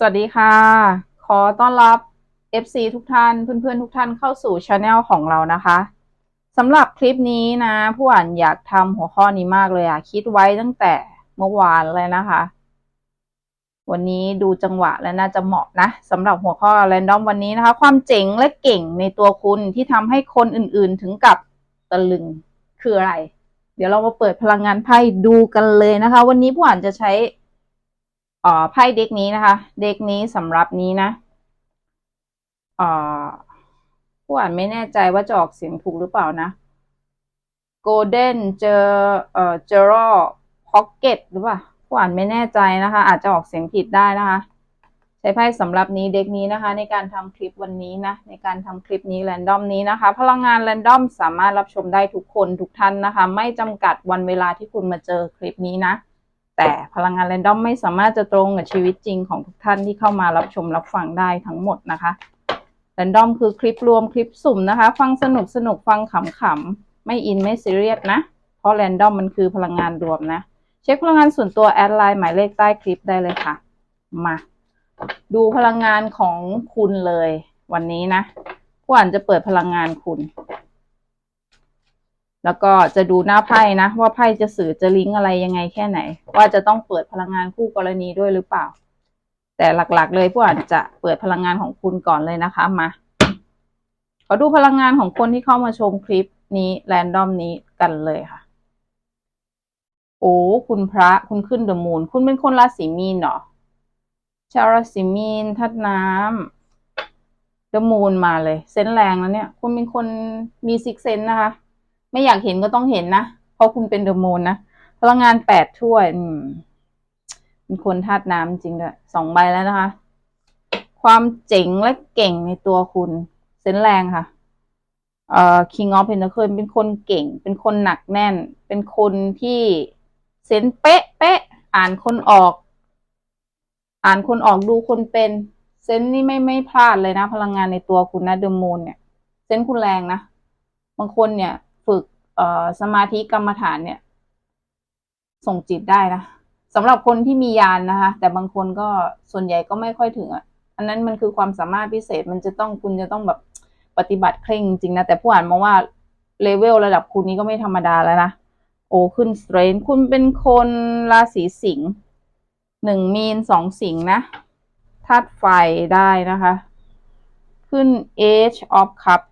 สวัสดีค่ะ ขอต้อนรับ FC ทุกท่าน เพื่อนๆ ทุกท่านเข้าสู่ช anel ของเรานะคะสำหรับคลิปนี้นะ ผู้อ่านอยากทำหัวข้อนี้มากเลยอะคิดไว้ตั้งแต่เมื่อวานเลยนะคะ วันนี้ดูจังหวะและน่าจะเหมาะนะสำหรับหัวข้อ random วันนี้นะคะ ความเจ๋งและเก่งในตัวคุณที่ทำให้คนอื่นๆ ถึงกับตะลึงคืออะไร เดี๋ยวเรามาเปิดพลังงานไพ่ดูกันเลยนะคะ วันนี้ผู้อ่านจะใช้ อ่อไพ่เด็กนี้นะคะ เด็กนี้สำหรับนี้นะอ่อผู้อ่านไม่แน่ใจว่าจะออกเสียงถูกหรือเปล่านะ Golden เจอเอ่อเจอรอพ็อกเก็ตหรือเปล่าผู้อ่านไม่แน่ใจนะคะ อาจจะออกเสียงผิดได้นะคะ ใช้ไพ่สำหรับนี้เด็กนี้นะคะ ในการทำคลิปวันนี้นะ ในการทำคลิปนี้แรนดอมนี้นะคะ พลังงานแรนดอมสามารถรับชมได้ทุกคนทุกท่านนะคะ ไม่จำกัดวันเวลาที่คุณมาเจอคลิปนี้นะ แต่พลังงานแรนดอมไม่สามารถจะตรงกับชีวิตจริงของทุกท่านที่เข้ามารับชมรับฟังได้ทั้งหมดนะคะแรนดอมคือคลิปรวมคลิปสุ่มนะคะ ฟังสนุกสนุกฟังขำๆ ไม่อินไม่ซีเรียสนะ เพราะแรนดอมมันคือพลังงานรวมนะ เช็คพลังงานส่วนตัวแอดไลน์หมายเลขใต้คลิปได้เลยค่ะ มา ดูพลังงานของคุณเลย วันนี้นะผู้อ่านจะเปิดพลังงานคุณ แล้วก็จะดูหน้าไพ่นะว่าไพ่จะสื่อจะลิงก์อะไรยังไงแค่ไหน ว่าจะต้องเปิดพลังงานคู่กรณีด้วยหรือเปล่า แต่หลักๆ เลยผู้อ่านจะเปิดพลังงานของคุณก่อนเลยนะคะมาขอดูพลังงานของคนที่เข้ามาชมคลิปนี้แรนดอมนี้กันเลยค่ะ โอ้คุณพระคุณขึ้นเดอะมูนคุณเป็นคนราศีมีนเหรอชาวราศีมีนทัดน้ำเดอะมูนมาเลย เซนแรงแล้วเนี่ย คุณเป็นคนมีซิกเซนนะคะ ไม่อยากเห็นก็ต้องเห็นนะ เพราะคุณเป็นเดอะมูนนะ พลังงานแปดถ้วยอืมเป็นคนธาตุน้ำจริงด้วยสองใบแล้วนะคะ ความเจ๋งและเก่งในตัวคุณ เซนแรงค่ะ เอ่อ King of Pentacles เป็นคนเก่ง เป็นคนหนักแน่น เป็นคนที่เซนเป๊ะเป๊ะ อ่านคนออก อ่านคนออกดูคนเป็น เซนนี่ไม่ไม่พลาดเลยนะ พลังงานในตัวคุณนะเดอะมูนเนี่ย เซนคุณแรงนะ บางคนเนี่ย สมาธิกรรมฐานเนี่ย ส่งจิตได้นะสำหรับคนที่มียานนะคะ แต่บางคนก็ส่วนใหญ่ก็ไม่ค่อยถึงอะอันนั้นมันคือความสามารถพิเศษมันจะต้องคุณจะต้องแบบปฏิบัติเคร่งจริงนะ แต่ผู้อ่านมองว่าเลเวลระดับคุณนี้ก็ไม่ธรรมดาแล้วนะโอ้ขึ้นสเตรนคุณเป็นคนราศีสิงห์หนึ่งมีนสองสิงห์นะธาตุไฟได้นะคะ ขึ้น Age of Cup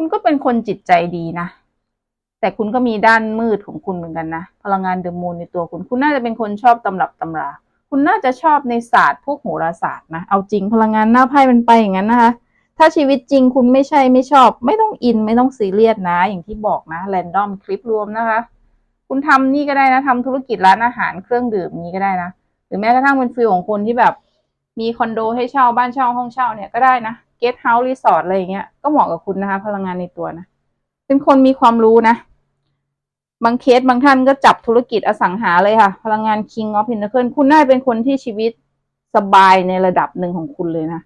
คุณก็เป็นคนจิตใจดีนะ แต่คุณก็มีด้านมืดของคุณเหมือนกันนะ พลังงานเดอะมูนในตัวคุณ คุณน่าจะเป็นคนชอบตำรับตำรา คุณน่าจะชอบในศาสตร์พวกโหราศาสตร์นะ เอาจริงพลังงานหน้าไพ่มันไปอย่างนั้นนะคะ ถ้าชีวิตจริงคุณไม่ใช่ไม่ชอบ ไม่ต้องอินไม่ต้องซีเรียสนะ อย่างที่บอกนะแรนดอมคลิปรวมนะคะ คุณทำนี่ก็ได้นะทำธุรกิจร้านอาหารเครื่องดื่มนี้ก็ได้นะ หรือแม้กระทั่งเป็นฟิลของคนที่แบบ มีคอนโดให้เช่าบ้านเช่าห้องเช่าเนี่ยก็ได้นะ เกสต์เฮาส์รีสอร์ทอะไรอย่างเงี้ยก็เหมาะกับคุณนะคะ พลังงานในตัวนะ เป็นคนมีความรู้นะ บางเคสบางท่านก็จับธุรกิจอสังหาเลยค่ะ พลังงาน King of Pentacles คุณน่าเป็นคนที่ชีวิตสบายในระดับหนึ่งของคุณเลยนะ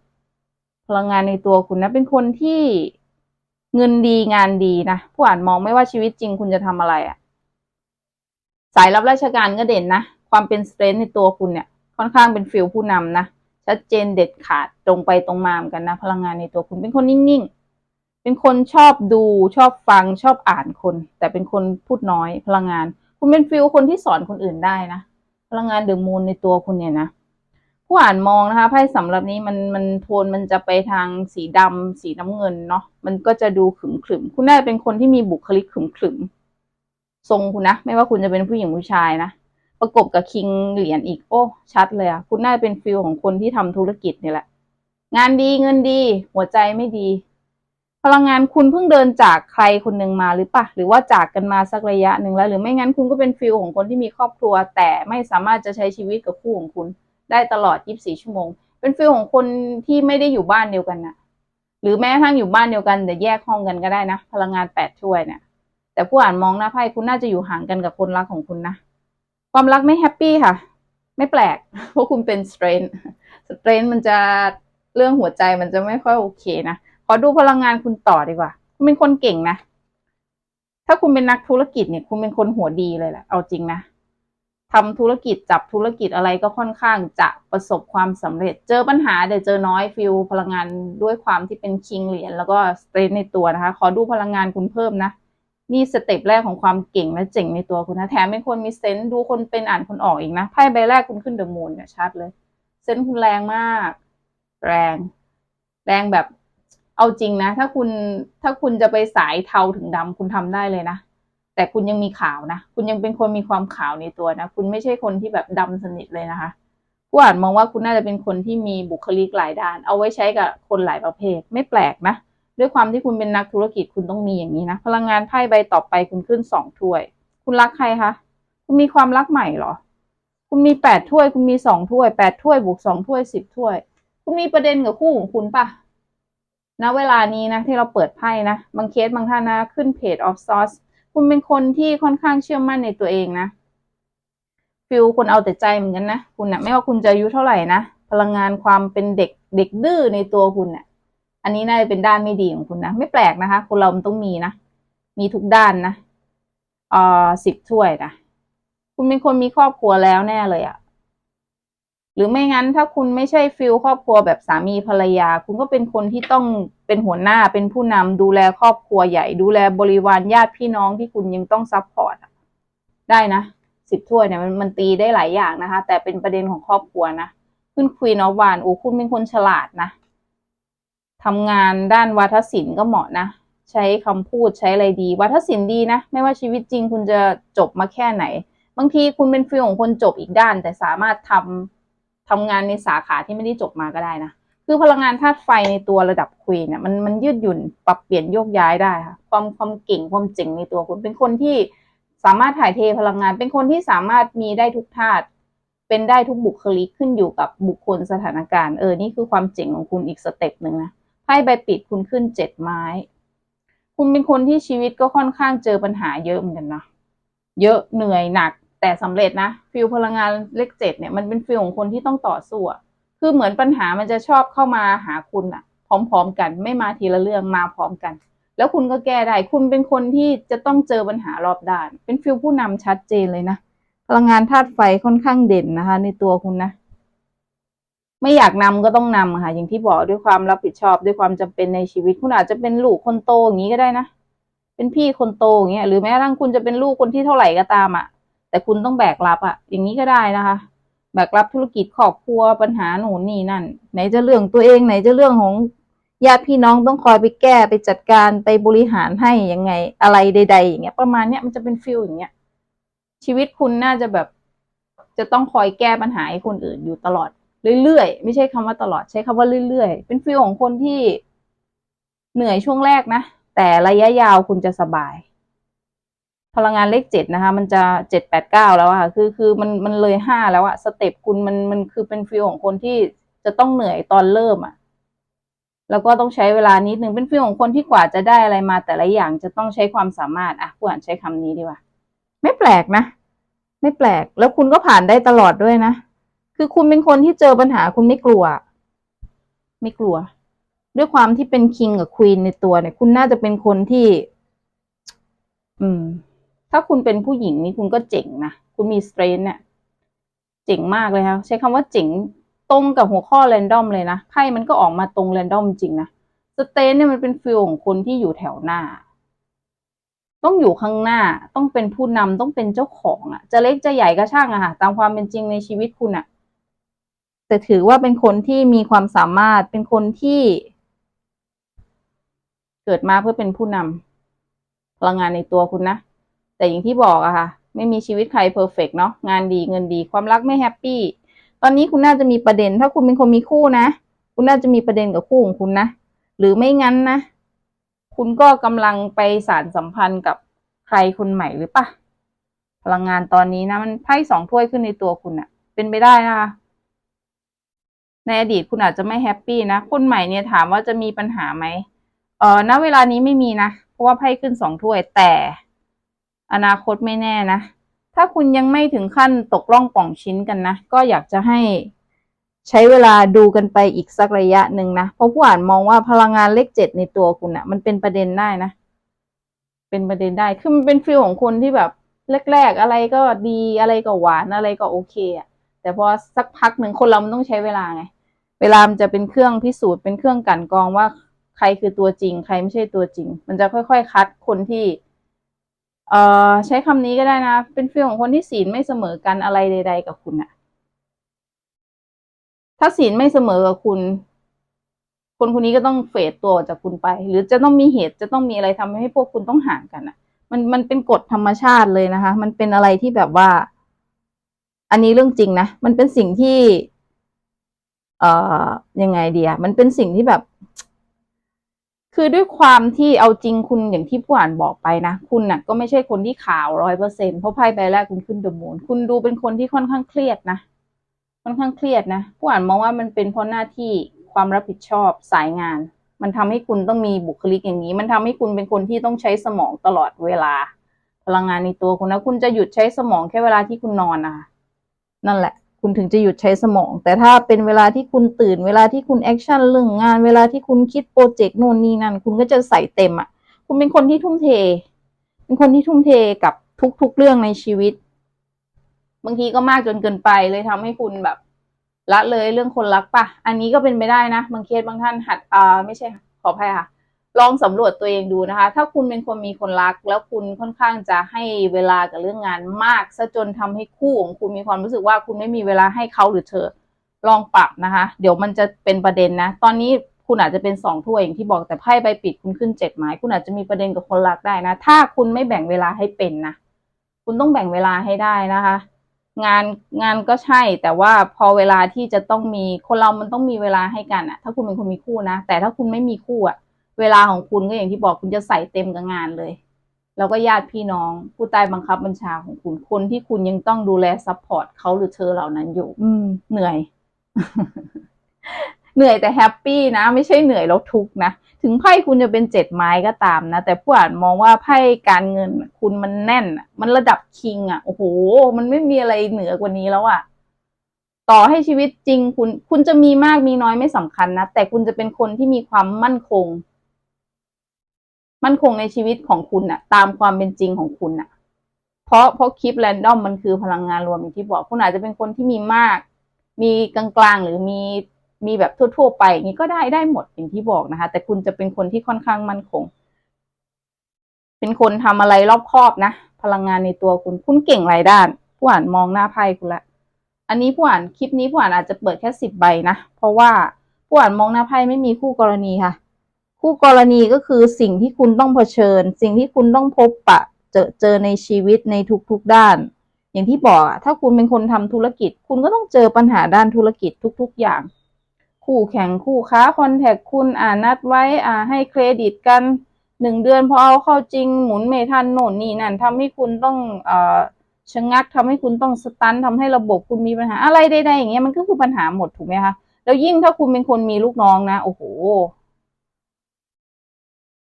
พลังงานในตัวคุณนะ เป็นคนที่เงินดีงานดีนะ ผู้อ่านมองไม่ว่าชีวิตจริงคุณจะทำอะไรอะสายรับราชการก็เด่นนะ ความเป็นสเตรนในตัวคุณเนี่ย ค่อนข้างเป็นฟิลผู้นำนะ ชัดเจนเด็ดขาดตรงไปตรงมาเหมือนกันนะ พลังงานในตัวคุณเป็นคนนิ่งๆ เป็นคนชอบดูชอบฟังชอบอ่านคน แต่เป็นคนพูดน้อยพลังงาน คุณเป็นฟิลคนที่สอนคนอื่นได้นะ พลังงานเดอะมูนในตัวคุณเนี่ยนะผู้อ่านมองนะคะไพ่สำหรับนี้มันมันโทนมันจะไปทางสีดำสีน้ำเงินเนาะมันก็จะดูขรึมขึมๆคุณน่าจะเป็นคนที่มีบุคลิกขึมขรึมๆทรงคุณนะ ไม่ว่าคุณจะเป็นผู้หญิงผู้ชายนะ ประกบกับคิงเหรียญอีกโอ้ ชัดเลยอะคุณน่าจะเป็นฟิลของคนที่ทำธุรกิจนี่แหละ งานดีเงินดี หัวใจไม่ดี พลังงานคุณเพิ่งเดินจากใครคนหนึ่งมาหรือปะหรือว่าจากกันมาสักระยะหนึ่งแล้ว หรือไม่งั้นคุณก็เป็นฟิลของคนที่มีครอบครัว แต่ไม่สามารถจะใช้ชีวิตกับคู่ของคุณ ได้ตลอด 24 ชั่วโมง เป็นฟิลของคนที่ไม่ได้อยู่บ้านเดียวกันนะหรือแม้กระทั่งอยู่บ้านเดียวกันแต่แยกห้องกันก็ได้นะ พลังงานแปดถ้วยเนี่ยแต่ผู้อ่านมองหน้าไพ่คุณน่าจะอยู่ห่างกันกับคนรักของคุณนะ ความรักไม่แฮปปี้ค่ะ ไม่แปลก เพราะคุณเป็นสเตรนสเตรนมันจะเรื่องหัวใจมันจะไม่ค่อยโอเคนะ ขอดูพลังงานคุณต่อดีกว่า คุณเป็นคนเก่งนะ ถ้าคุณเป็นนักธุรกิจเนี่ย คุณเป็นคนหัวดีเลยแหละ เอาจริงนะทำธุรกิจจับธุรกิจอะไรก็ค่อนข้างจะประสบความสำเร็จ เจอปัญหาแต่เจอน้อยฟิลพลังงานด้วยความที่เป็นคิงเหรียญแล้วก็สเตรทในตัวนะคะ ขอดูพลังงานคุณเพิ่มนะ นี่สเต็ปแรกของความเก่งและเจ๋งในตัวคุณนะแถมเป็นคนมีเซนส์ดูคนเป็นอ่านคนออกอีกนะไพ่ใบแรกคุณขึ้นเดอะมูนเนี่ยชัดเลยเซนส์คุณแรงมาก แรง แรงแบบ เอาจริงนะ ถ้าคุณถ้าคุณจะไปสายเทาถึงดำคุณทำได้เลยนะแต่คุณยังมีขาวนะ คุณยังเป็นคนมีความขาวในตัวนะ คุณไม่ใช่คนที่แบบดำสนิทเลยนะคะผู้อ่านมองว่าคุณน่าจะเป็นคนที่มีบุคลิกหลายด้าน เอาไว้ใช้กับคนหลายประเภท ไม่แปลกนะ ด้วยความที่คุณเป็นนักธุรกิจคุณต้องมีอย่างนี้นะ พลังงานไพ่ใบต่อไปคุณขึ้นสองถ้วย คุณรักใครคะ คุณมีความรักใหม่เหรอ คุณมีแปดถ้วย คุณมีสองถ้วยแปดถ้วยบวกสองถ้วยสิบถ้วย คุณมีประเด็นกับคู่ของคุณปะณเวลานี้นะที่เราเปิดไพ่นะ บางเคสบางท่านนะ ขึ้นเพจ of source คุณเป็นคนที่ค่อนข้างเชื่อมั่นในตัวเองนะฟิลคนเอาแต่ใจเหมือนกันนะ คุณนะไม่ว่าคุณจะอายุเท่าไหร่นะ พลังงานความเป็นเด็กเด็กดื้อในตัวคุณเนะ่ย อันนี้น่าจะเป็นด้านไม่ดีของคุณนะ ไม่แปลกนะคะ คนเรามันต้องมีนะ มีทุกด้านนะเอ่อสิบถ้วยนะ คุณเป็นคนมีครอบครัวแล้วแน่เลยอะหรือไม่งั้นถ้าคุณไม่ใช่ฟิลครอบครัวแบบสามีภรรยา คุณก็เป็นคนที่ต้องเป็นหัวหน้าเป็นผู้นำดูแลครอบครัวใหญ่ ดูแลบริวารญาติพี่น้องที่คุณยังต้องซัพพอร์ตได้นะสิบถ้วยเนี่ยมันมันตีได้หลายอย่างนะคะ แต่เป็นประเด็นของครอบครัวนะ ขึ้นคุยนอวานโอ้คุณเป็นคนฉลาดนะ ทำงานด้านวัฒนศิลป์ก็เหมาะนะ ใช้คำพูดใช้อะไรดี วัฒนศิลป์ดีนะ ไม่ว่าชีวิตจริงคุณจะจบมาแค่ไหน บางทีคุณเป็นฟิลของคนจบอีกด้าน แต่สามารถทำทำงานในสาขาที่ไม่ได้จบมาก็ได้นะคือพลังงานธาตุไฟในตัวระดับควีนเนี่ยมันมันยืดหยุ่นปรับเปลี่ยนโยกย้ายได้ค่ะความความเก่งความเจ๋งในตัวคุณเป็นคนที่สามารถถ่ายเทพลังงาน เป็นคนที่สามารถมีได้ทุกธาตุเป็นได้ทุกบุคลิกขึ้นอยู่กับบุคคลสถานการณ์เออนี่คือความเจ๋งของคุณอีกสเต็ปหนึ่งนะ พ่ใบปิดคุณขึ้นเจ็ดไม้ คุณเป็นคนที่ชีวิตก็ค่อนข้างเจอปัญหาเยอะเหมือนกันนะเยอะเหนื่อยหนัก แต่สำเร็จนะฟิลพลังงานเลขเจ็ดเนี่ยมันเป็นฟิลของคนที่ต้องต่อสู้อะคือเหมือนปัญหามันจะชอบเข้ามาหาคุณอะพร้อมๆกัน ไม่มาทีละเรื่องมาพร้อมกัน แล้วคุณก็แก้ได้คุณเป็นคนที่จะต้องเจอปัญหารอบด้าน เป็นฟิลผู้นำชัดเจนเลยนะพลังงานธาตุไฟค่อนข้างเด่นนะคะ ในตัวคุณนะ ไม่อยากนำก็ต้องนำค่ะ อย่างที่บอกด้วยความรับผิดชอบด้วยความจำเป็นในชีวิต คุณอาจจะเป็นลูกคนโตอย่างนี้ก็ได้นะ เป็นพี่คนโตอย่างเงี้ย หรือแม้กระทั่งคุณจะเป็นลูกคนที่เท่าไหร่ก็ตามอะ แต่คุณต้องแบกรับอะ อย่างนี้ก็ได้นะคะ แบกรับธุรกิจครอบครัวปัญหาหนูนนี่นั่น ไหนจะเรื่องตัวเองไหนจะเรื่องของญาติพี่น้องต้องคอยไปแก้ไปจัดการไปบริหารให้ยังไง อะไรใด ๆ อย่างเงี้ย ประมาณเนี้ยมันจะเป็นฟิลอย่างเงี้ยชีวิตคุณน่าจะแบบ จะต้องคอยแก้ปัญหาให้คนอื่นอยู่ตลอด เรื่อยๆ ไม่ใช่คำว่าตลอดใช้คำว่าเรื่อยๆ เป็นฟิลของคนที่เหนื่อยช่วงแรกนะ แต่ระยะยาวคุณจะสบาย พลังงานเลขเจ็ดนะคะ มันจะเจ็ดแปดเก้าแล้วอะค่ะคือคือมันมันเลยห้าแล้วอะสเต็ปคุณมันมันคือเป็นฟิลของคนที่จะต้องเหนื่อยตอนเริ่มอะแล้วก็ต้องใช้เวลานิดนึงเป็นฟิลของคนที่กว่าจะได้อะไรมา แต่ละอย่างจะต้องใช้ความสามารถอะผู้อ่านใช้คำนี้ดีกว่า ไม่แปลกนะ ไม่แปลกแล้วคุณก็ผ่านได้ตลอดด้วยนะ คือคุณเป็นคนที่เจอปัญหาคุณไม่กลัว ไม่กลัว ด้วยความที่เป็นคิงกับควีนในตัวเนี่ย คุณน่าจะเป็นคนที่ อืม ถ้าคุณเป็นผู้หญิงนี่คุณก็เจ๋งนะ คุณมีสเตรนเนี่ยเจ๋งมากเลยครับใช้คำว่าเจ๋งตรงกับหัวข้อแรนดอมเลยนะไพ่มันก็ออกมาตรงแรนดอมจริงนะสเตนเนี่ยมันเป็นฟิลของคนที่อยู่แถวหน้า ต้องอยู่ข้างหน้า ต้องเป็นผู้นำต้องเป็นเจ้าของอะ่ะ จะเล็กจะใหญ่ก็ช่างอะค่ะ ตามความเป็นจริงในชีวิตคุณอะ่ะ แต่ถือว่าเป็นคนที่มีความสามารถเป็นคนที่ เกิดมาเพื่อเป็นผู้นำพลังงานในตัวคุณนะ แต่อย่างที่บอกอะค่ะ ไม่มีชีวิตใครเพอร์เฟกเนาะงานดีเงินดี ความรักไม่แฮปปี้ตอนนี้คุณน่าจะมีประเด็น ถ้าคุณเป็นคนมีคู่นะ คุณน่าจะมีประเด็นกับคู่ของคุณนะ หรือไม่งั้นนะ คุณก็กำลังไปสารสัมพันธ์กับใครคนใหม่หรือปะพลังงานตอนนี้นะ มันไพ่สองถ้วยขึ้นในตัวคุณอะเป็นไปได้นะคะ ในอดีตคุณอาจจะไม่แฮปปี้นะ คนใหม่เนี่ยถามว่าจะมีปัญหาไหมเออณเวลานี้ไม่มีนะ เพราะว่าไพ่ขึ้นสองถ้วย แต่ อนาคตไม่แน่นะ ถ้าคุณยังไม่ถึงขั้นตกล่องป่องชิ้นกันนะ ก็อยากจะให้ใช้เวลาดูกันไปอีกสักระยะหนึ่งนะ เพราะผู้อ่านมองว่าพลังงานเลขเจ็ดในตัวคุณอะมันเป็นประเด็นได้นะ เป็นประเด็นได้ คือมันเป็นฟีลของคนที่แบบแรก ๆ อะไรก็ดี อะไรก็หวาน อะไรก็โอเคอะ แต่พอสักพักหนึ่งคนเรามันต้องใช้เวลาไง เวลามันจะเป็นเครื่องพิสูจน์เป็นเครื่องกันกองว่าใครคือตัวจริง ใครไม่ใช่ตัวจริง มันจะค่อย ๆ คัดคนที่ เอ่อใช้คำนี้ก็ได้นะ เป็นฟีลของคนที่ศีลไม่เสมอกันอะไรใด ๆ กับคุณอะถ้าศีลไม่เสมอกับคุณ คนคนนี้ก็ต้องเฟดตัวจากคุณไป หรือจะต้องมีเหตุจะต้องมีอะไรทำให้พวกคุณต้องห่างกันอะมันมันเป็นกฎธรรมชาติเลยนะคะ มันเป็นอะไรที่แบบว่า อันนี้เรื่องจริงนะ มันเป็นสิ่งที่ เอ่อยังไงเดียมันเป็นสิ่งที่แบบ คือด้วยความที่เอาจริงคุณอย่างที่ผู้อ่านบอกไปนะ คุณน่ะ ก็ไม่ใช่คนที่ขาวร้อยเปอร์เซ็นเพราะไพ่ใบแรกคุณขึ้นเดอะมูนคุณดูเป็นคนที่ค่อนข้างเครียดนะค่อนข้างเครียดนะผู้อ่านมองว่ามันเป็นเพราะหน้าที่ความรับผิดชอบสายงาน มันทำให้คุณต้องมีบุคลิกอย่างนี้ มันทำให้คุณเป็นคนที่ต้องใช้สมองตลอดเวลา พลังงานในตัวคุณนะคุณจะหยุดใช้สมองแค่เวลาที่คุณนอนนะคะ นั่นแหละ คุณถึงจะหยุดใช้สมอง แต่ถ้าเป็นเวลาที่คุณตื่น เวลาที่คุณแอคชั่นเรื่องงาน เวลาที่คุณคิดโปรเจกต์โน่นนี่นั่น คุณก็จะใส่เต็มอะ คุณเป็นคนที่ทุ่มเท เป็นคนที่ทุ่มเทกับทุกๆเรื่องในชีวิต บางทีก็มากจนเกินไปเลยทำให้คุณแบบ ละเลยเรื่องคนรักปะอันนี้ก็เป็นไปได้นะ บางเคสบางท่านหัดอ่าไม่ใช่ขออภัยค่ะ ลองสำรวจตัวเองดูนะคะ ถ้าคุณเป็นคนมีคนรัก แล้วคุณค่อนข้างจะให้เวลากับเรื่องงานมากซะจนทำให้คู่ของคุณมีความรู้สึกว่าคุณไม่มีเวลาให้เขาหรือเธอ ลองปรับนะคะ เดี๋ยวมันจะเป็นประเด็นนะ ตอนนี้คุณอาจจะเป็นสองถ้วยอย่างที่บอกแต่ไพ่ใบปิดคุณขึ้นเจ็ดไม้คุณอาจจะมีประเด็นกับคนรักได้นะ ถ้าคุณไม่แบ่งเวลาให้เป็นนะ คุณต้องแบ่งเวลาให้ได้นะคะ งานงานก็ใช่ แต่ว่าพอเวลาที่จะต้องมีคนเรามันต้องมีเวลาให้กันอะถ้าคุณเป็นคนมีคู่นะ แต่ถ้าคุณไม่มีคู่อะ เวลาของคุณก็อย่างที่บอกคุณจะใส่เต็มกับงานเลย แล้วก็ญาติพี่น้องผู้ใต้บังคับบัญชาของคุณคนที่คุณยังต้องดูแลซัพพอร์ตเขาหรือเธอเหล่านั้นอยู่ อืม เหนื่อย เหนื่อยแต่แฮปปี้นะ ไม่ใช่เหนื่อยแล้วทุกข์นะ ถึงไพ่คุณจะเป็นเจ็ดไม้ก็ตามนะ แต่ผู้อ่านมองว่าไพ่การเงินคุณมันแน่นอะมันระดับคิงอะโอ้โห มันไม่มีอะไรเหนือกว่านี้แล้วอะต่อให้ชีวิตจริงคุณ คุณจะมีมากมีน้อยไม่สำคัญนะ แต่คุณจะเป็นคนที่มีความมั่นคง มั่นคงในชีวิตของคุณน่ะ ตามความเป็นจริงของคุณน่ะ เพราะเพราะคลิปแรนดอมมันคือพลังงานรวมอย่างที่บอกคุณอาจจะเป็นคนที่มีมาก มีกลางๆหรือมีมีแบบทั่ว ๆ ไปอย่างนี้ก็ได้ได้หมดอย่างที่บอกนะคะ แต่คุณจะเป็นคนที่ค่อนข้างมั่นคง เป็นคนทำอะไรรอบคอบนะพลังงานในตัวคุณคุณเก่งหลายด้าน ผู้อ่านมองหน้าไพ่คุณละอันนี้ผู้อ่านคลิปนี้ผู้อ่านอาจจะเปิดแค่สิบใบนะเพราะว่าผู้อ่านมองหน้าไพ่ไม่มีคู่กรณีค่ะ คู่กรณีก็คือสิ่งที่คุณต้องเผชิญ สิ่งที่คุณต้องพบปะเจอเจอในชีวิตในทุกๆด้าน อย่างที่บอกอะถ้าคุณเป็นคนทำธุรกิจ คุณก็ต้องเจอปัญหาด้านธุรกิจทุก ๆ อย่าง คู่แข่งคู่ค้าคอนแทคคุณอ่านัดไว้อ่าให้เครดิตกันหนึ่งเดือนพอเอาเข้าจริงหมุนไม่ทันโน่นนี่นั่นทำให้คุณต้องเอ่อชะงักทำให้คุณต้องสตันทำให้ระบบคุณมีปัญหาอะไรใดๆอย่างเงี้ยมันก็คือปัญหาหมดถูกไหมคะแล้วยิ่งถ้าคุณเป็นคนมีลูกน้องนะ โอ้โห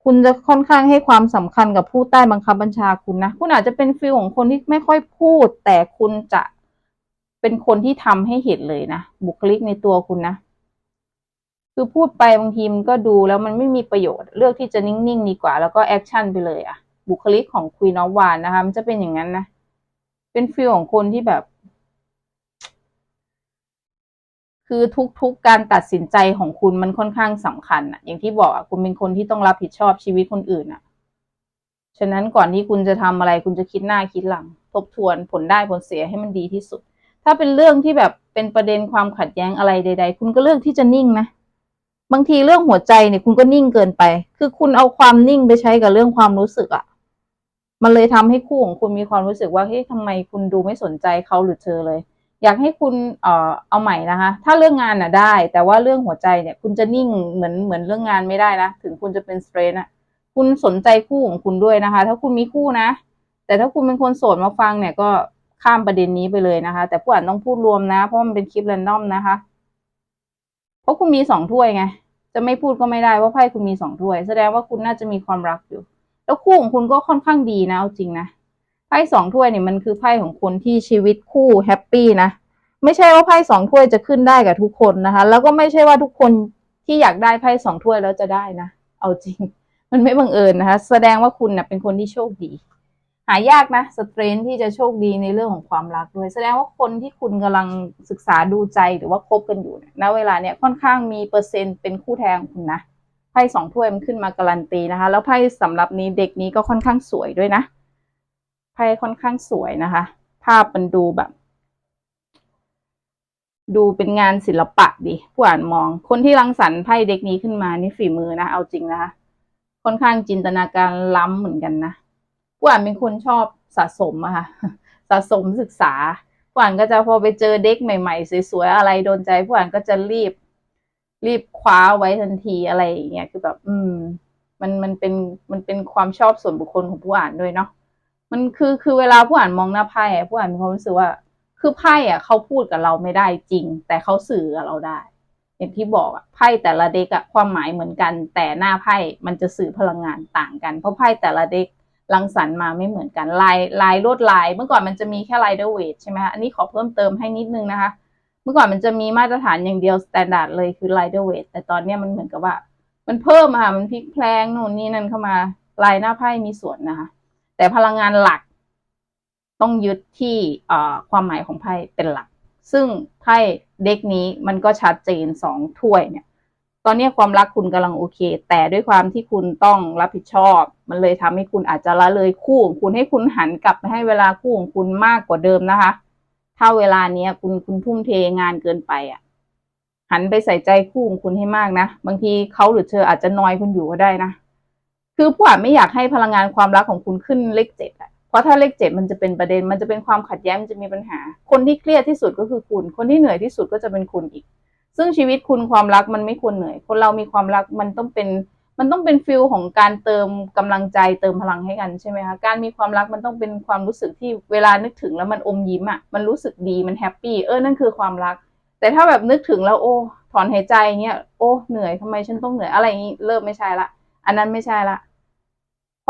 คุณจะค่อนข้างให้ความสำคัญกับผู้ใต้บังคับบัญชาคุณนะ คุณอาจจะเป็นฟีลของคนที่ไม่ค่อยพูด แต่คุณจะเป็นคนที่ทำให้เห็นเลยนะ บุคลิกในตัวคุณนะ คือพูดไปบางทีมันก็ดูแล้วมันไม่มีประโยชน์ เลือกที่จะนิ่งๆดีกว่า แล้วก็แอคชั่นไปเลยอะบุคลิกของคุยน้องวานนะคะ มันจะเป็นอย่างนั้นนะ เป็นฟีลของคนที่แบบ คือทุกๆการตัดสินใจของคุณมันค่อนข้างสำคัญอะอย่างที่บอกอะคุณเป็นคนที่ต้องรับผิดชอบชีวิตคนอื่นอะฉะนั้นก่อนที่คุณจะทำอะไรคุณจะคิดหน้าคิดหลัง ทบทวนผลได้ผลเสียให้มันดีที่สุด ถ้าเป็นเรื่องที่แบบเป็นประเด็นความขัดแย้งอะไรใด ๆ คุณก็เลือกที่จะนิ่งนะบางทีเรื่องหัวใจเนี่ยคุณก็นิ่งเกินไป คือคุณเอาความนิ่งไปใช้กับเรื่องความรู้สึกอะมันเลยทำให้คู่ของคุณมีความรู้สึกว่าเฮ้ยทำไมคุณดูไม่สนใจเขาหรือเธอเลย อยากให้คุณเอ่อเอาใหม่นะคะ ถ้าเรื่องงานน่ะได้ แต่ว่าเรื่องหัวใจเนี่ย คุณจะนิ่งเหมือนเหมือนเรื่องงานไม่ได้นะถึงคุณจะเป็นสเตรนอะคุณสนใจคู่ของคุณด้วยนะคะ ถ้าคุณมีคู่นะ แต่ถ้าคุณเป็นคนโสดมาฟังเนี่ยก็ข้ามประเด็นนี้ไปเลยนะคะ แต่ผู้อ่านต้องพูดรวมนะ เพราะมันเป็นคลิปแรนดอมนะคะ เพราะคุณมีสองถ้วยไงจะไม่พูดก็ไม่ได้ว่าไพ่คุณมีสองถ้วย แสดงว่าคุณน่าจะมีความรักอยู่ แล้วคู่ของคุณก็ค่อนข้างดีนะเอาจริงนะ ไพ่สองถ้วยเนี่ยมันคือไพ่ของคนที่ชีวิตคู่แฮปปี้นะไม่ใช่ว่าไพ่สองถ้วยจะขึ้นได้กับทุกคนนะคะ แล้วก็ไม่ใช่ว่าทุกคนที่อยากได้ไพ่สองถ้วยแล้วจะได้นะเอาจริง มันไม่บังเอิญนะคะ แสดงว่าคุณเนะ่ะเป็นคนที่โชคดี หายากนะสเตรนที่จะโชคดีในเรื่องของความรักด้วย แสดงว่าคนที่คุณกำลังศึกษาดูใจหรือว่าคบกันอยู่นี่ยณเวลาเนี้ยค่อนข้างมีเปอร์เซ็นต์เป็นคู่แท้ของคุณนะไพ่สองถ้วยมันขึ้นมาการันตีนะคะ แล้วไพ่สำหรับนี้เด็กนี้ก็ค่อนข้างสวยด้วยนะ พ่ค่อนข้างสวยนะคะ ภาพมันดูแบบ ดูเป็นงานศิลปะดีผู้อ่านมอง คนที่รังสรรค์ไพ่เด็กนี้ขึ้นมานี่ฝีมือนะเอาจริงนะคะค่อนข้างจินตนาการล้ำเหมือนกันนะผู้อ่านเป็นคนชอบสะสมอะค่ะสะสมศึกษาผู้อ่านก็จะพอไปเจอเด็กใหม่ๆสวยๆอะไรโดนใจผู้อ่านก็จะรีบ รีบคว้าไว้ทันทีอะไรอย่างเงี้ยคือแบบ อืม มันมันเป็นมันเป็นความชอบส่วนบุคคลของผู้อ่านด้วยเนาะ มันคือคือเวลาผู้อ่านมองหน้าไพ่อะผู้อ่านมีความรู้สึกว่า คือไพ่อะเขาพูดกับเราไม่ได้จริง แต่เขาสื่อกับเราได้ อย่างที่บอกอะไพ่แต่ละเด็กอะความหมายเหมือนกัน แต่หน้าไพ่มันจะสื่อพลังงานต่างกัน เพราะไพ่แต่ละเด็กรังสรรค์มาไม่เหมือนกันลายลายลวดลาย เมื่อก่อนมันจะมีแค่ rider weight ใช่ไหมคะอันนี้ขอเพิ่มเติมให้นิดนึงนะคะ เมื่อก่อนมันจะมีมาตรฐานอย่างเดียว standard เลยคือ rider weight แต่ตอนนี้มันเหมือนกับว่า มันเพิ่มอะค่ะมันพลิกแพลงนู่นนี่นั่นเข้ามาลายหน้าไพ่มีส่วนนะคะ แต่พลังงานหลัก ต้องยึดที่ความหมายของไพ่เป็นหลัก ซึ่งไพ่เด็กนี้มันก็ชัดเจนสองถ้วยเนี่ย ตอนนี้ความรักคุณกำลังโอเค แต่ด้วยความที่คุณต้องรับผิดชอบ มันเลยทำให้คุณอาจจะละเลยคู่ของคุณให้คุณหันกลับไปให้เวลาคู่ของคุณมากกว่าเดิมนะคะ ถ้าเวลานี้คุณคุณทุ่มเทงานเกินไปอะหันไปใส่ใจคู่ของคุณให้มากนะ บางทีเขาหรือเธออาจจะนอยคุณอยู่ก็ได้นะ คือผู้อ่านไม่อยากให้พลังงานความรักของคุณขึ้นเลขเจ็ดอะเพราะถ้าเลขเจ็ดมันจะเป็นประเด็น มันจะเป็นความขัดแย้งมันจะมีปัญหา คนที่เครียดที่สุดก็คือคุณ คนที่เหนื่อยที่สุดก็จะเป็นคุณอีก ซึ่งชีวิตคุณความรักมันไม่ควรเหนื่อย คนเรามีความรักมันต้องเป็น มันต้องเป็นฟิลของการเติมกำลังใจเติมพลังให้กันใช่ไหมคะ การมีความรักมันต้องเป็นความรู้สึกที่เวลานึกถึงแล้วมันอมยิ้มอะมันรู้สึกดี มันแฮปปี้ เออ นั่นคือความรัก แต่ถ้าแบบนึกถึงแล้วโอ้ ถอนหายใจเงี้ย โอ้ เหนื่อยทำไมฉันต้องเหนื่อย อะไรอย่างนี้ เริ่มไม่ใช่ละ อันนั้นไม่ใช่ละ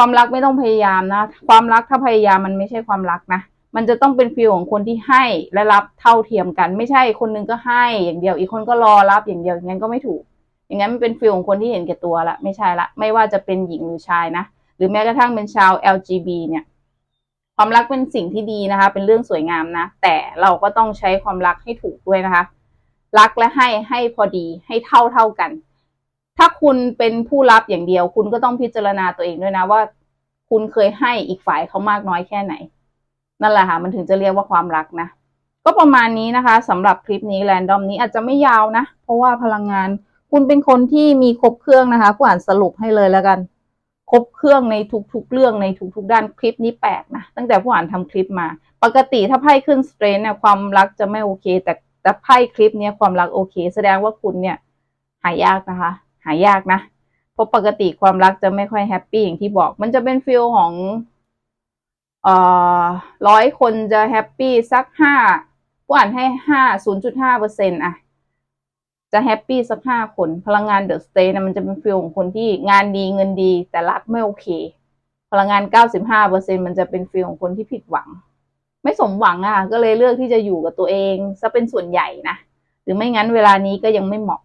ความรักไม่ต้องพยายามนะ ความรักถ้าพยายามมันไม่ใช่ความรักนะ มันจะต้องเป็นฟีลของคนที่ให้และรับเท่าเทียมกัน ไม่ใช่คนนึงก็ให้อย่างเดียว อีกคนก็รอรับอย่างเดียวอย่างนั้นก็ไม่ถูก อย่างนั้นมันเป็นฟีลของคนที่เห็นแก่ตัวละไม่ใช่ละ ไม่ว่าจะเป็นหญิงหรือชายนะ หรือแม้กระทั่งเป็นชาว LGB เนี่ย ความรักเป็นสิ่งที่ดีนะคะ เป็นเรื่องสวยงามนะ แต่เราก็ต้องใช้ความรักให้ถูกด้วยนะคะ รักและให้ให้พอดีให้เท่าเท่ากัน ถ้าคุณเป็นผู้รับอย่างเดียว คุณก็ต้องพิจารณาตัวเองด้วยนะว่า คุณเคยให้อีกฝ่ายเขามากน้อยแค่ไหน นั่นแหละค่ะ มันถึงจะเรียกว่าความรักนะ ก็ประมาณนี้นะคะสำหรับคลิปนี้แรนดอมนี้อาจจะไม่ยาวนะ เพราะว่าพลังงาน คุณเป็นคนที่มีครบเครื่องนะคะกูอ่านสรุปให้เลยแล้วกันครบเครื่องในทุกๆ เรื่องในทุกๆ ด้านคลิปนี้แปลกนะตั้งแต่ผู้อ่านทำคลิปมา ปกติถ้าไพ่ขึ้นสเตรนเนี่ยความรักจะไม่โอเค แต่แต่ไพ่คลิปเนี้ยความรักโอเค แสดงว่าคุณเนี่ยหายากนะคะ หายากนะเพราะปกติความรักจะไม่ค่อยแฮปปี้อย่างที่บอก มันจะเป็นฟิลของเอ่อร้อยคนจะแฮปปี้สักห้าผู้อ่านให้ห้าศูนย์จุดห้าเปอร์เซ็นต์อะจะแฮปปี้สักห้าคน พลังงานเดอะสเตย์นะมันจะเป็นฟิลของคนที่งานดีเงินดี แต่รักไม่โอเค พลังงานเก้าสิบห้าเปอร์เซ็นมันจะเป็นฟิลของคนที่ผิดหวัง ไม่สมหวังอะ ก็เลยเลือกที่จะอยู่กับตัวเองซะเป็นส่วนใหญ่นะ หรือไม่งั้นเวลานี้ก็ยังไม่เหมาะ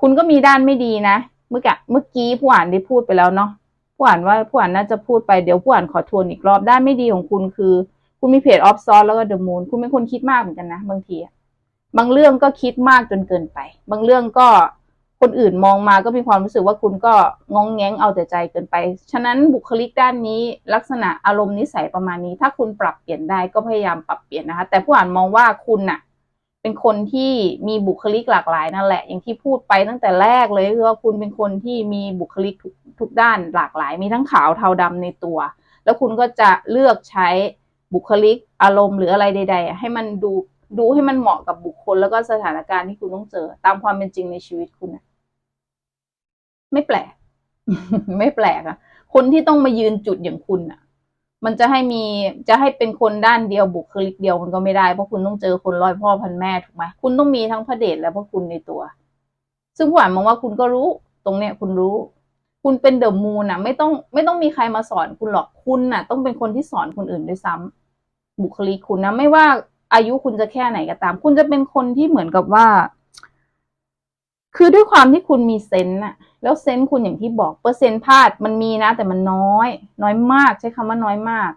คุณก็มีด้านไม่ดีนะ เมื่อกี้เมื่อกี้ผู้อ่านได้พูดไปแล้วเนาะผู้อ่านว่าผู้อ่านน่าจะพูดไปเดี๋ยวผู้อ่านขอทวนอีกรอบด้านไม่ดีของคุณคือ คุณมีเพจออฟซอสแล้วก็เดอะมูนคุณเป็นคนคิดมากเหมือนกันนะบางทีบางเรื่องก็คิดมากจนเกินไป บางเรื่องก็คนอื่นมองมาก็มีความรู้สึกว่าคุณก็งองแงงเอาแต่ใจเกินไป ฉะนั้นบุคลิกด้านนี้ลักษณะอารมณ์นิสัยประมาณนี้ ถ้าคุณปรับเปลี่ยนได้ก็พยายามปรับเปลี่ยนนะคะ แต่ผู้อ่านมองว่าคุณน่ะ เป็นคนที่มีบุคลิกหลากหลายนั่นแหละ อย่างที่พูดไปตั้งแต่แรกเลยคือว่าคุณเป็นคนที่มีบุคลิกทุกทุกด้านหลากหลาย มีทั้งขาวเทาดำในตัว แล้วคุณก็จะเลือกใช้บุคลิกอารมณ์หรืออะไรใด ๆ ให้มันดูดูให้มันเหมาะกับบุคคล แล้วก็สถานการณ์ที่คุณต้องเจอ ตามความเป็นจริงในชีวิตคุณนะไม่แปลก ไม่แปลกอะคนที่ต้องมายืนจุดอย่างคุณอะ มันจะให้มีจะให้เป็นคนด้านเดียวบุคลิกเดียวมันก็ไม่ได้เพราะคุณต้องเจอคนร้อยพ่อพันแม่ถูกไหมคุณต้องมีทั้งพระเดชและพระคุณในตัว ซึ่งผู้อ่านมองว่าคุณก็รู้ตรงเนี้ยคุณรู้ คุณเป็นเดอะมูนอะไม่ต้องไม่ต้องมีใครมาสอนคุณหรอกคุณน่ะ ต้องเป็นคนที่สอนคนอื่นด้วยซ้ำบุคลิกคุณนะไม่ว่าอายุคุณจะแค่ไหนก็ตาม คุณจะเป็นคนที่เหมือนกับว่า คือด้วยความที่คุณมีเซนต์น่ะแล้วเซนต์คุณอย่างที่บอกเปอร์เซ็นต์พลาดมันมีนะ แต่มันน้อย น้อยมากใช้คำว่าน้อยมาก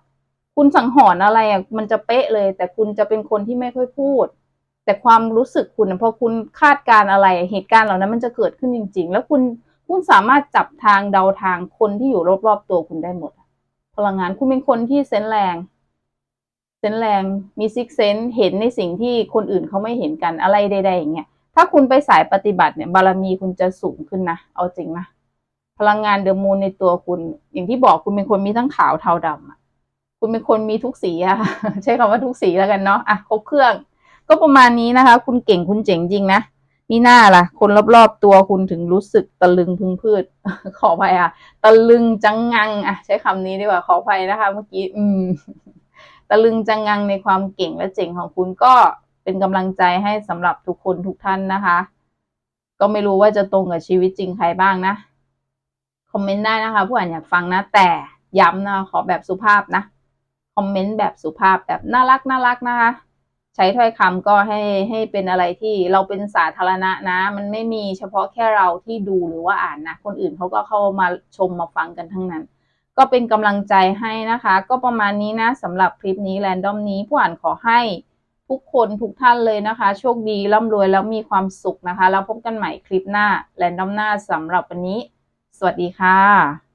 คุณสังหรณ์อะไรอะมันจะเป๊ะเลย แต่คุณจะเป็นคนที่ไม่ค่อยพูด แต่ความรู้สึกคุณพอคุณคาดการณ์อะไรเหตุการณ์เหล่านั้นมันจะเกิดขึ้นจริง ๆ แล้วคุณคุณสามารถจับทางเดาทางคนที่อยู่รอบๆตัวคุณได้หมดพลังงานคุณเป็นคนที่เซนแรงเซนแรงมีซิกเซนเห็นในสิ่งที่คนอื่นเขาไม่เห็นกันอะไรใดๆอย่างเงี้ย ถ้าคุณไปสายปฏิบัติเนี่ยบารมีคุณจะสูงขึ้นนะ เอาจริงนะ พลังงานเดอะมูนในตัวคุณ อย่างที่บอกคุณเป็นคนมีทั้งขาวเทาดำอะคุณเป็นคนมีทุกสีอะใช้คำว่าทุกสีแล้วกันเนาะอะครบเครื่อง ก็ประมาณนี้นะคะ คุณเก่งคุณเจ๋งจริงนะมีหน้าล่ะ คนรอบๆตัวคุณถึงรู้สึกตะลึงพึงพืช ขออภัยอะตะลึงจังงังอะใช้คำนี้ดีกว่าขออภัยนะคะ เมื่อกี้อืม ตะลึงจังงังในความเก่งและเจ๋งของคุณก็ เป็นกำลังใจให้สำหรับทุกคนทุกท่านนะคะ ก็ไม่รู้ว่าจะตรงกับชีวิตจริงใครบ้างนะ คอมเมนต์ได้นะคะ ผู้อ่านอยากฟังนะ แต่ย้ำนะขอแบบสุภาพนะ คอมเมนต์แบบสุภาพแบบน่ารักน่ารักนะคะ ใช้ถ้อยคำก็ให้ให้เป็นอะไรที่เราเป็นสาธารณะนะ มันไม่มีเฉพาะแค่เราที่ดูหรือว่าอ่านนะ คนอื่นเขาก็เข้ามาชมมาฟังกันทั้งนั้นก็เป็นกำลังใจให้นะคะ ก็ประมาณนี้นะสำหรับคลิปนี้แรนดอมนี้ผู้อ่านขอให้ ทุกคนทุกท่านเลยนะคะ โชคดีร่ำรวยแล้วมีความสุขนะคะ แล้วพบกันใหม่คลิปหน้าแลนดอมหน้าสำหรับวันนี้ สวัสดีค่ะ